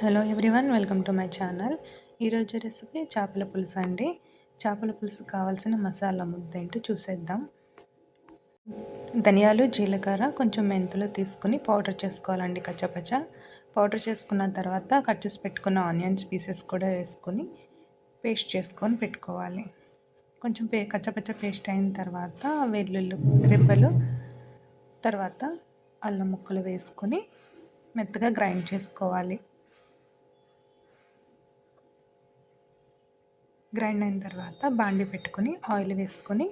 Hello everyone welcome to my channel. ఈరోజు recipe చేపల పులుసు అండి. చేపల పులుసు కావాల్సిన మసాలా ముద్ద ఏంటో చూసేద్దాం. ధనియాలు జీలకర్ర కొంచెం మెంతులు తీసుకుని పౌడర్ చేసుకోవాలండి కచ్చపచ్చ. పౌడర్ చేసుకున్న తర్వాత కట్ చేసి పెట్టుకున్న ఆనియన్స్ పీసెస్ కూడా వేసుకొని పేస్ట్ చేసుకొని పెట్టుకోవాలి. కొంచెం పే కచ్చపచ్చ పేస్ట్ అయిన తర్వాత వెల్లుల్లి రెబ్బలు తర్వాత అల్లం ముక్కలు వేసుకొని మెత్తగా గ్రైండ్ చేసుకోవాలి. గ్రైండ్ అయిన తర్వాత బాండి పెట్టుకొని ఆయిల్ వేసుకొని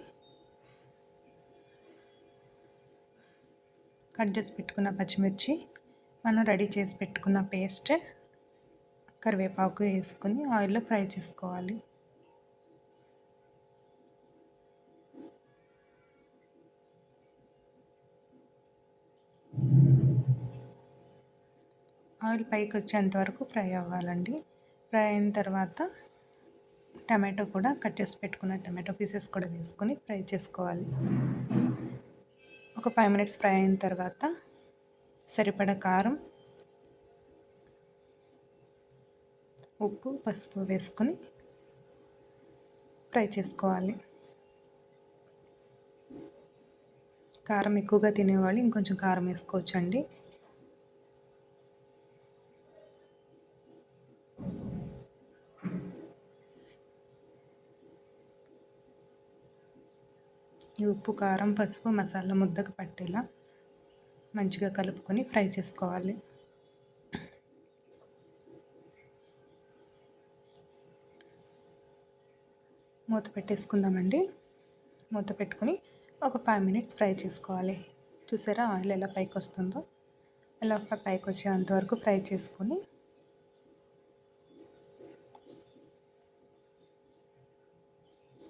కట్ చేసి పెట్టుకున్న పచ్చిమిర్చి మనం రెడీ చేసి పెట్టుకున్న పేస్ట్ కరివేపాకు వేసుకొని ఆయిల్లో ఫ్రై చేసుకోవాలి. ఆయిల్ పైకి వచ్చేంత వరకు ఫ్రై అవ్వాలండి. ఫ్రై అయిన తర్వాత టమాటో కూడా కట్ చేసి పెట్టుకున్న టమాటో పీసెస్ కూడా వేసుకొని ఫ్రై చేసుకోవాలి. ఒక ఫైవ్ మినిట్స్ ఫ్రై అయిన తర్వాత సరిపడ కారం ఉప్పు పసుపు వేసుకొని ఫ్రై చేసుకోవాలి. కారం ఎక్కువగా తినేవాళ్ళు ఇంకొంచెం కారం వేసుకోవచ్చండి. ఈ ఉప్పు కారం పసుపు మసాలా ముద్దకు పట్టేలా మంచిగా కలుపుకొని ఫ్రై చేసుకోవాలి. మూత పెట్టేసుకుందామండి. మూత పెట్టుకుని ఒక ఫైవ్ మినిట్స్ ఫ్రై చేసుకోవాలి. చూసారా ఆయిల్ ఎలా పైకి వస్తుందో ఎలా పైకి వచ్చేంతవరకు ఫ్రై చేసుకొని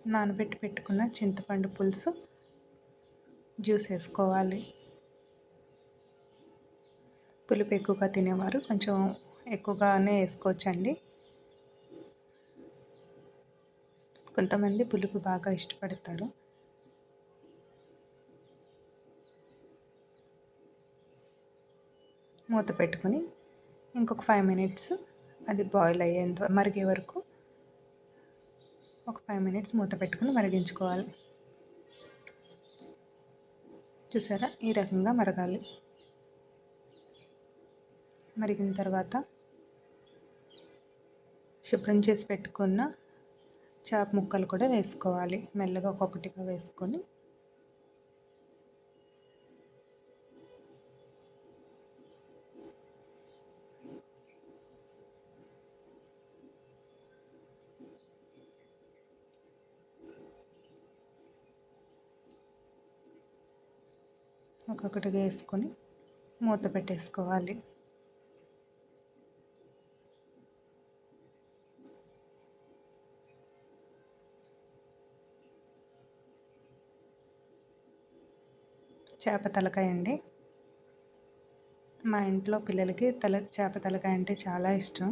నానబెట్టి పెట్టుకున్న చింతపండు పులుసు జ్యూస్ వేసుకోవాలి. పులుపు ఎక్కువగా తినేవారు కొంచెం ఎక్కువగానే వేసుకోవచ్చండి. కొంతమంది పులుపు బాగా ఇష్టపడతారు. మూత పెట్టుకొని ఇంకొక ఫైవ్ మినిట్స్ అది బాయిల్ అయ్యేంత మరిగే వరకు ఒక ఫైవ్ మినిట్స్ మూత పెట్టుకుని మరిగించుకోవాలి. చూసారా? ఈ రకంగా మరగాలి. మరిగిన తర్వాత శుభ్రం చేసి పెట్టుకున్న చేప ముక్కలు కూడా వేసుకోవాలి. మెల్లగా ఒక్కొక్కటిగా వేసుకొని ఒక్కొక్కటిగా వేసుకొని మూత పెట్టేసుకోవాలి. చేప తలకాయ అండి. మా ఇంట్లో పిల్లలకి తల చేప తలకాయ అంటే చాలా ఇష్టం.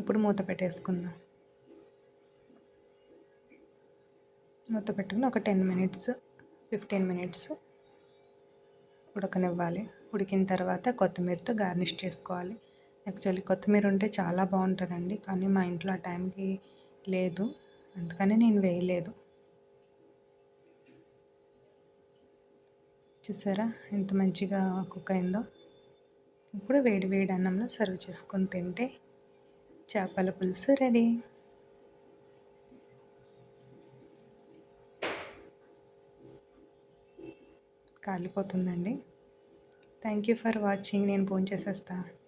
ఇప్పుడు మూత పెట్టేసుకుందాం. మూత పెట్టుకుని ఒక టెన్ మినిట్స్ ఫిఫ్టీన్ మినిట్స్ ఉడకనివ్వాలి. ఉడికిన తర్వాత కొత్తిమీరతో గార్నిష్ చేసుకోవాలి. యాక్చువల్లీ కొత్తిమీర ఉంటే చాలా బాగుంటుందండి కానీ మా ఇంట్లో ఆ టైంకి లేదు. అందుకని నేను వేయలేదు. చూసారా ఎంత మంచిగా కుక్ అయిందో? ఇప్పుడు వేడి వేడి అన్నంలో సర్వ్ చేసుకొని తింటే చేపల పులుసు రెడీ. కాలిపోతుందండి. థ్యాంక్ యూ ఫర్ వాచింగ్ నేను ఫోన్ చేసేస్తాను